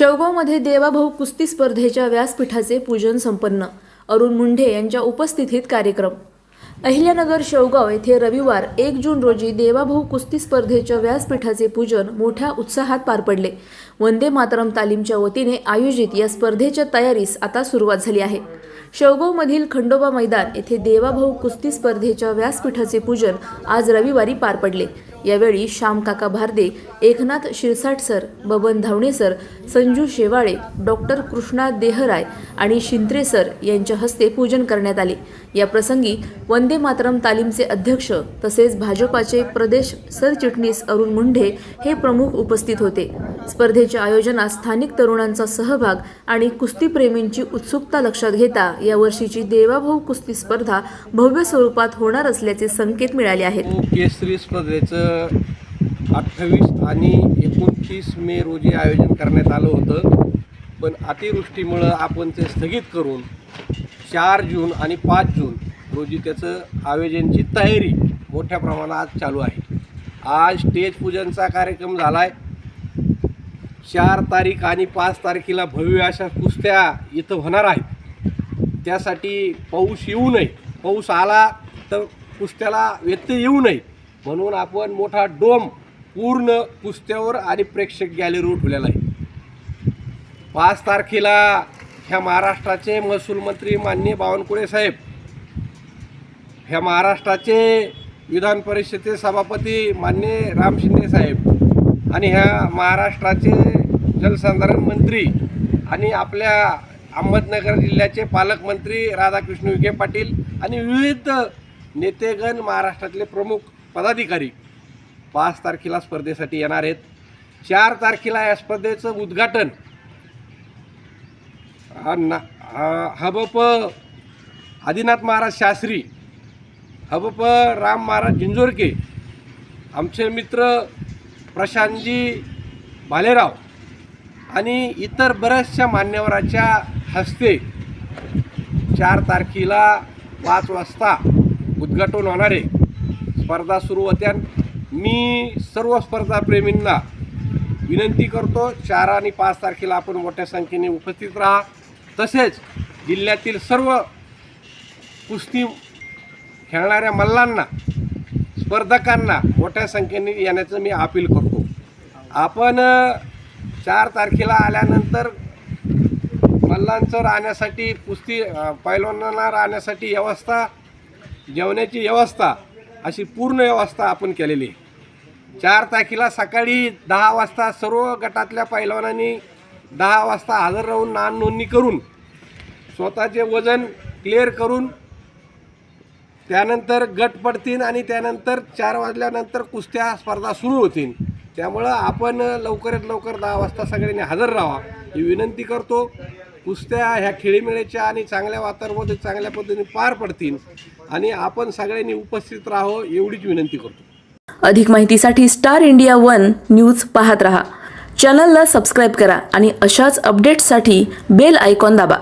शेवगावमध्ये देवाभाऊ कुस्ती स्पर्धेच्या व्यासपीठाचे पूजन संपन्न. अरुण मुंढे यांच्या उपस्थितीत कार्यक्रम. अहिल्यानगर शेवगाव येथे रविवार एक जून रोजी देवाभाऊ कुस्ती स्पर्धेच्या व्यासपीठाचे पूजन मोठ्या उत्साहात पार पडले. वंदे मातरम तालीमच्या वतीने आयोजित या स्पर्धेच्या तयारीस आता सुरुवात झाली आहे. शेवगावमधील खंडोबा मैदान येथे देवाभाऊ कुस्ती स्पर्धेच्या व्यासपीठाचे पूजन आज रविवारी पार पडले. यावेळी श्यामकाका Bharde Eknath Shirsat sir Baban Dhawane sir Sanju Shewale doctor Krishna Dehrai आणि शिंत्रे सर यांच्या हस्ते पूजन करण्यात आले. या प्रसंगी वंदे मातरम तालीमचे अध्यक्ष तसेच भाजपाचे प्रदेश सरचिटणीस अरुण मुंढे हे प्रमुख उपस्थित होते. स्पर्धेच्या आयोजनात स्थानिक तरुणांचा सहभाग आणि कुस्तीप्रेमींची उत्सुकता लक्षात घेता यावर्षीची देवाभाऊ कुस्ती स्पर्धा भव्य स्वरूपात होणार असल्याचे संकेत मिळाले आहेत. हो, केसरी स्पर्धेचं अठ्ठावीस आणि एकोणतीस मे रोजी आयोजन करण्यात आलं होतं. पण अतिवृष्टीमुळं आपण ते स्थगित करून चार जून आणि पाच जून रोजी त्याचं आयोजनची तयारी मोठ्या प्रमाणात चालू आहे. आज स्टेज पूजनचा कार्यक्रम झाला आहे चार तारीख आणि पाच तारखेला भव्य अशा कुस्त्या इथं होणार आहेत. त्यासाठी पाऊस येऊ नये. पाऊस आला तर कुस्त्याला व्यत्यय येऊ नये. म्हणून आपण मोठा डोम पूर्ण कुस्त्यावर आणि प्रेक्षक गॅलरीवर ठेवलेला आहे. पाच तारखेला ह्या महाराष्ट्राचे महसूल मंत्री माननीय बावनकुळे साहेब ह्या महाराष्ट्राचे विधान परिषदेचे सभापती माननीय राम शिंदे साहेब आणि ह्या महाराष्ट्राचे जलसंधारण मंत्री आणि आपल्या अहमदनगर जिल्ह्याचे पालकमंत्री राधाकृष्ण विखे पाटील आणि विविध नेतेगण महाराष्ट्रातले प्रमुख पदाधिकारी पाच तारखेला स्पर्धेसाठी येणार आहेत. चार तारखेला या स्पर्धेचं उद्घाटन. ना हबप आदिनाथ महाराज शास्त्री हबप राम महाराज जिंजोरके आमचे मित्र प्रशांतजी भालेराव आणि इतर बऱ्याचशा मान्यवराच्या हस्ते चार तारखेला पाच वाजता उद्घाटन होणारे स्पर्धा सुरू होत्या मी सर्व स्पर्धाप्रेमींना विनंती करतो चार आणि पाच तारखेला आपण मोठ्या संख्येने उपस्थित राहा. तसेच जिल्ह्यातील सर्व कुस्ती खेळणाऱ्या मल्लांना स्पर्धकांना मोठ्या संख्येने येण्याचं मी अपील करतो. आपण चार तारखेला आल्यानंतर मल्लांचं राहण्यासाठी कुस्ती पैलवानांना राहण्यासाठी व्यवस्था जेवण्याची व्यवस्था अशी पूर्ण व्यवस्था आपण केलेली चार तारखेला सकाळी दहा वाजता सर्व गटातल्या पैलवानांनी दहा वाजता हजर राहून नान नोंदणी करून स्वतःचे वजन क्लिअर करून त्यानंतर गट पडतील आणि त्यानंतर चार वाजल्यानंतर कुस्त्या स्पर्धा सुरू होतील त्यामुळं आपण लवकरात लवकर दहा वाजता सगळ्यांनी हजर राहा ही विनंती करतो. कुस्त्या ह्या खेळीमेळीच्या आणि चांगल्या वातावरणामध्ये चांगल्या पद्धतीने पार पडतील आणि आपण सगळ्यांनी उपस्थित राहो एवढीच विनंती करतो. अधिक माहितीसाठी स्टार इंडिया वन न्यूज पाहत रहा. चॅनलला सबस्क्राईब करा आणि अशाच अपडेट्ससाठी बेल आयकॉन दाबा.